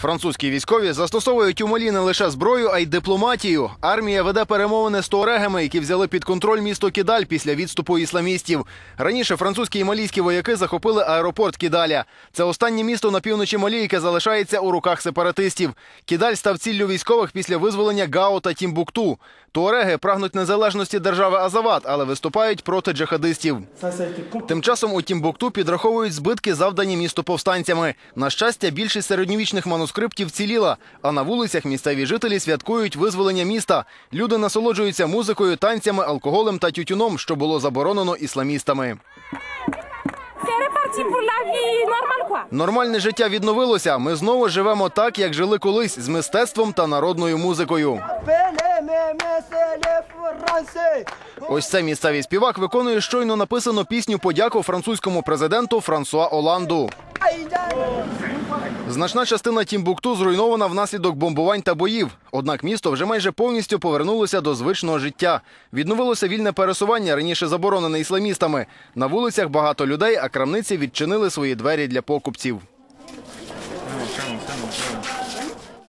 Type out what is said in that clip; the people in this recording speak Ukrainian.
Французькі військові застосовують у Малі не лише зброю, а й дипломатію. Армія веде перемовини з туарегами, які взяли під контроль місто Кідаль після відступу ісламістів. Раніше французькі і малійські вояки захопили аеропорт Кідаля. Це останнє місто на півночі Малі, яке залишається у руках сепаратистів. Кідаль став ціллю військових після визволення Гао та Тімбукту. Туареги прагнуть незалежності держави Азават, але виступають проти джихадистів. Тим часом у Тімбукту підраховують збитки, завдані місту повстанцями. На щастя, більшість середньовічних манускриптів ціліла, а на вулицях місцеві жителі святкують визволення міста. Люди насолоджуються музикою, танцями, алкоголем та тютюном, що було заборонено ісламістами. Нормальне життя відновилося. Ми знову живемо так, як жили колись, з мистецтвом та народною музикою. Ось це місцевий співак виконує щойно написану пісню подяку французькому президенту Франсуа Оланду. Значна частина Тімбукту зруйнована внаслідок бомбувань та боїв. Однак місто вже майже повністю повернулося до звичного життя. Відновилося вільне пересування, раніше заборонене ісламістами. На вулицях багато людей, а крамниці відчинили свої двері для покупців.